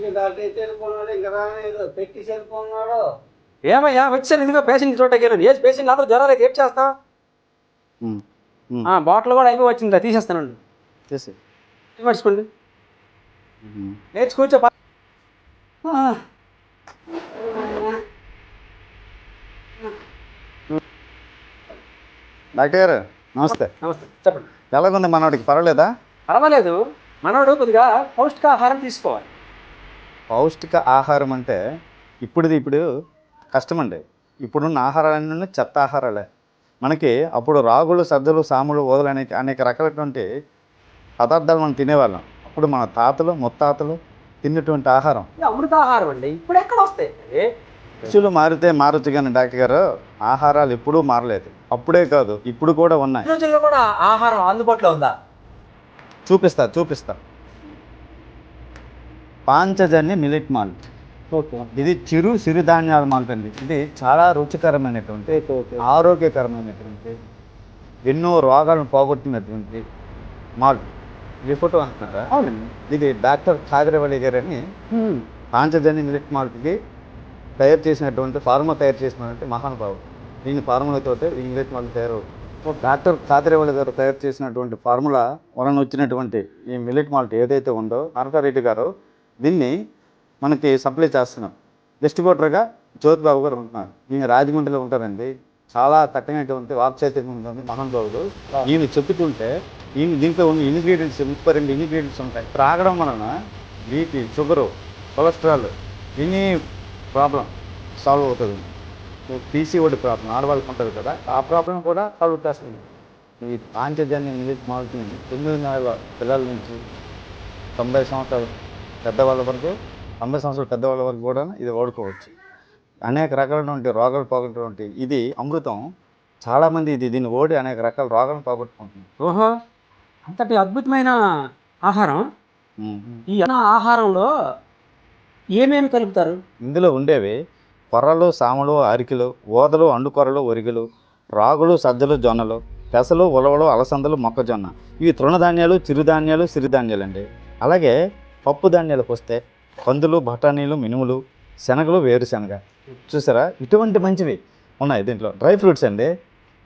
నీకు దాటి చెరుకున్నాడు ఇంకా రాలేదు. పెట్టి చెరుకున్నాడు ఏమయ్యా వచ్చాను ఇదిగో పేషెంట్ చూడటానికి ఏ పేషెంట్ అందరూ జ్వరాలు ఏం చేస్తా? బాటిల్ కూడా అయిపోయి వచ్చింది తీసేస్తానండి చేసి మర్చిపోండి ఉమ్. నేర్చు కూర్చో పా. ఆ, డాక్టర్ గారు నమస్తే. నమస్తే చెప్పండి. ఎలాగుంది మనవాడికి పర్వాలేదా? పర్వాలేదు. మనోడు కొద్దిగా పౌష్టికాహారం తీసుకోవాలి. పౌష్టిక ఆహారం అంటే ఇప్పుడుది ఇప్పుడు కష్టమండి. ఇప్పుడున్న ఆహారాలన్నీ చెత్త ఆహారాలే. మనకి అప్పుడు రాగులు సజ్జలు సాములు ఓదలు అనేక అనేక రకాలైనటువంటి పదార్థాలు మనం తినేవాళ్ళం. అప్పుడు మన తాతలు ముత్తాతలు తిన్నటువంటి ఆహారం. అమృతాహారం అండి. ఇప్పుడు ఎక్కడ వస్తాయి? రుచులు మారితే మారచ్చు కానీ డాక్టర్ గారు ఆహారాలు ఎప్పుడూ మారలేదు. అప్పుడే కాదు ఇప్పుడు కూడా ఉన్నాయి. కూడా ఆహారం అందుబాటులో ఉందా? చూపిస్తా చూపిస్తా. పాంచజన్య మిలిట్ మాల్ట్ ఓకే ఇది చిరు సిరిధాన్యాల మాల్ట్ అండి. ఇది చాలా రుచికరమైనటువంటి ఆరోగ్యకరమైనటువంటి ఎన్నో రోగాలను పోగొట్టినటువంటి మాల్ట్ ఇది ఫోటో అంటున్నారా? అవునండి. ఇది డాక్టర్ ఖాదిరవల్లి గారు అని పాంచజన్య మిలిట్ మాల్ట్కి తయారు చేసినటువంటి ఫార్ములా తయారు చేసినటువంటి మహానుభావుడు. దీని ఫార్ములాతో ఈ మిలిట్ మాల్ట్ తయారు. డాక్టర్ ఖాదిరవల్లి గారు తయారు చేసినటువంటి ఫార్ములా వలన వచ్చినటువంటి ఈ మిలిట్ మాల్ట్ ఏదైతే ఉందో కనకారెడ్డి గారు దీన్ని మనకి సప్లై చేస్తున్నాం. డిస్ట్రిబ్యూటర్గా జ్యోతిబాబు గారు ఉంటున్నారు. ఈయన రాజమండ్రిలో ఉంటారండి. చాలా కఠినటువంటి వాక్చైతన్యం ఉంటుంది బాబు ఈయన చెప్పుకుంటే ఈయన దీంట్లో ఉన్న ఇంగ్రీడియంట్స్ ముప్పై రెండు ఇంగ్రీడియంట్స్ ఉంటాయి. త్రాగడం వలన BP sugar cholesterol any problem solve అవుతుంది. పీసీఓడి ప్రాబ్లం ఆడవాళ్ళకి ఉంటుంది కదా ఆ ప్రాబ్లం కూడా సాల్వ్ చేస్తుంది. ఈ పాంచజన్య ఇంగ్లీష్ మారుతుంది. తొమ్మిది నెలల పిల్లల నుంచి తొంభై సంవత్సరాలు పెద్దవాళ్ళ వరకు తొంభై సంవత్సరాల పెద్దవాళ్ళ వరకు కూడా ఇది వాడుకోవచ్చు. అనేక రకాలైనటువంటి రోగాలు పోగొట్టినటువంటి ఇది అమృతం. చాలామంది ఇది దీన్ని ఓడి అనేక రకాల రోగాలను పోగొట్టుకుంటుంది ఓహో అంతటి అద్భుతమైన ఆహారం. ఈ ఆహారంలో ఏమేమి కలుపుతారు? ఇందులో ఉండేవి కొర్రలు సామలు అరికెలు ఓదలు అండుకొరలు ఒరిగలు రాగులు సజ్జలు జొన్నలు పెసలు ఉలవలు అలసందలు మొక్కజొన్న. ఇవి తృణధాన్యాలు చిరుధాన్యాలు సిరిధాన్యాలు అండి అలాగే పప్పు ధాన్యాలకు వస్తే కందులు బఠానీలు మినుములు శనగలు వేరుశనగ. చూసారా? ఇటువంటి మంచివి ఉన్నాయి దీంట్లో. డ్రై ఫ్రూట్స్ అండి.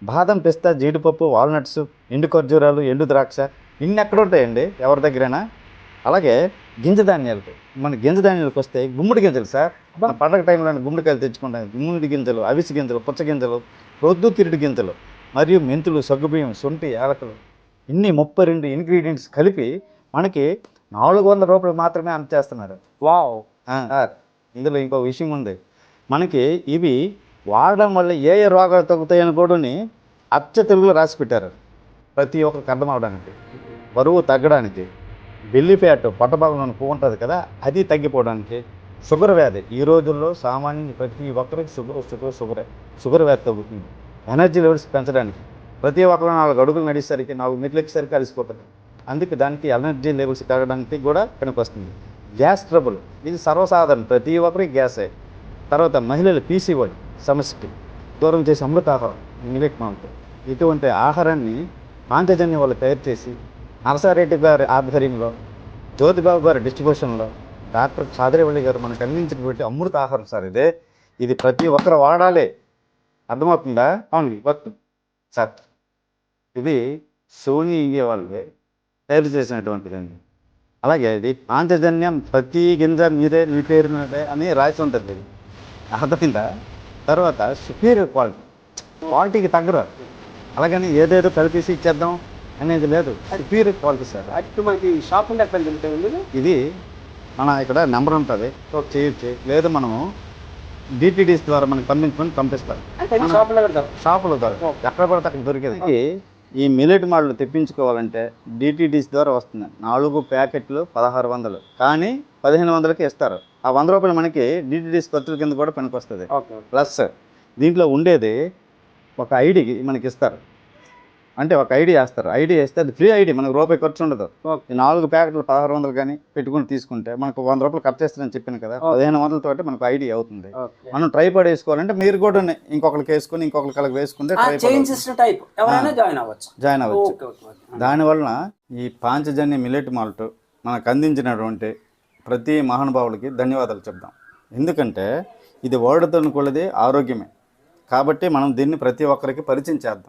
బాదం పిస్తా జీడిపప్పు వాల్నట్స్ ఎండు ఖర్జూరాలు ఎండు ద్రాక్ష ఇన్ని ఎక్కడ ఉంటాయండి? ఎవరి దగ్గరైనా? అలాగే గింజ ధాన్యాలకు. మన గింజ ధాన్యాలకు వస్తే గుమ్మడి గింజలు సార్. మన పండగ టైంలో గుమ్మడికాయలు తెచ్చుకుంటాం. గుమ్మడి గింజలు అవిసి గింజలు పుచ్చ గింజలు రొద్దు తిరుడు గింజలు మరియు మెంతులు సగ్గుబియ్యం శొంఠి యాలకులు. ఇన్ని ముప్పై రెండు ఇంగ్రీడియంట్స్ కలిపి మనకి నాలుగు వందల రూపాయలు మాత్రమే అందచేస్తున్నారు వావ్. ఇందులో ఇంకో విషయం ఉంది. మనకి ఇవి వాడడం వల్ల ఏ ఏ రోగాలు తగ్గుతాయని కూడా అచ్చ తెలుగులో రాసి పెట్టారు. ప్రతి ఒక్కరికి అర్థం అవడానికి బరువు తగ్గడానికి బెల్లి ఫ్యాట్ పొట్టభాగంలో పువ్వు ఉంటుంది కదా అది తగ్గిపోవడానికి షుగర్ వ్యాధి. ఈ రోజుల్లో సామాన్య ప్రతి ఒక్కరికి షుగర్ షుగర్ షుగరే షుగర్ వ్యాధి తగ్గుతుంది. ఎనర్జీ లెవెల్స్ పెంచడానికి ప్రతి ఒక్కరు నాలుగు అడుగులు నడిచేసరికి నాలుగు మెట్లు ఎక్కేసరికి అలసిపోతుంది అందుకే దానికి ఎనర్జీ లెవెల్స్ తగ్గడానికి కూడా పనికొస్తుంది గ్యాస్ ట్రబుల్. ఇది సర్వసాధారణం. ప్రతి ఒక్కరికి గ్యాసే. తర్వాత మహిళలు పీసీఓడి సమస్యకి దూరం చేసి అమృతాహారం మిలెట్ మాంట్ ఇటువంటి ఆహారాన్ని పాంచజన్య వాళ్ళు తయారు చేసి నరసారెడ్డి గారి ఆధ్వర్యంలో జ్యోతిబాబు గారి డిస్ట్రిబ్యూషన్లో డాక్టర్ సాదరేవల్లి గారు మనకు అందించినటువంటి అమృత ఆహారం సార్ ఇదే. ఇది ప్రతి ఒక్కరు వాడాలి. అర్థమవుతుందా? అవును వస్తుంది సార్ ఇది సోనీ ఇండియా వాళ్ళే తయారు చేసినటువంటిదండి అలాగే ఇది పాంచజన్యం ప్రతి గింజ మీదే మీ పేరు అని రాసి ఉంటుంది. అర్థమైందా? తర్వాత సుపీరియర్ క్వాలిటీ క్వాలిటీకి తగ్గరు అలాగని ఏదేదో కలిపేసి ఇచ్చేద్దాం అనేది లేదు. Superior quality sir. అటు మనకి షాప్ తింటుంది ఇది మన ఇక్కడ నెంబర్ ఉంటుంది. చేయొచ్చు. లేదు మనము డిటిడిస్ ద్వారా మనకి పంపించుకొని పంపిస్తారు. షాపులో షాపులో ఎక్కడ పడితే అక్కడ దొరికేది. ఈ మిలెట్ మోడల్ తెప్పించుకోవాలంటే డిటిడిస్ ద్వారా వస్తుంది. నాలుగు ప్యాకెట్లు పదహారు వందలు. కానీ పదిహేను వందలకి ఇస్తారు. ఆ వంద రూపాయలు మనకి డిటిడిస్ ఖర్చుల కింద కూడా పనికొస్తుంది. ప్లస్ దీంట్లో ఉండేది ఒక ఐడి మనకి ఇస్తారు. అంటే ఒక ఐడి వేస్తారు. ఐడి వేస్తే అది ఫ్రీ ఐడి మనకు రూపాయి ఖర్చు ఉండదు. నాలుగు ప్యాకెట్లు పదహారు వందలు కానీ పెట్టుకుని తీసుకుంటే మనకు వంద రూపాయలు ఖర్చు చేస్తారని చెప్పాను కదా పదిహేను వందలతో మనకు ఐడి అవుతుంది. మనం ట్రైపాడ్ వేసుకోవాలంటే మీరు కూడా ఇంకొకరికి వేసుకొని ఇంకొకరికి అలాగ వేసుకుంటే జాయిన్ అవ్వచ్చు. జాయిన్ అవ్వచ్చు. ఈ పాంచజన్య మిలెట్ మాల్ట్ మనకు అందించినటువంటి ప్రతి మహానుభావులకి ధన్యవాదాలు చెప్దాం. ఎందుకంటే ఇది వాడుతున్న కొలది ఆరోగ్యమే. కాబట్టి మనం దీన్ని ప్రతి ఒక్కరికి పరిచయం చేద్దాం.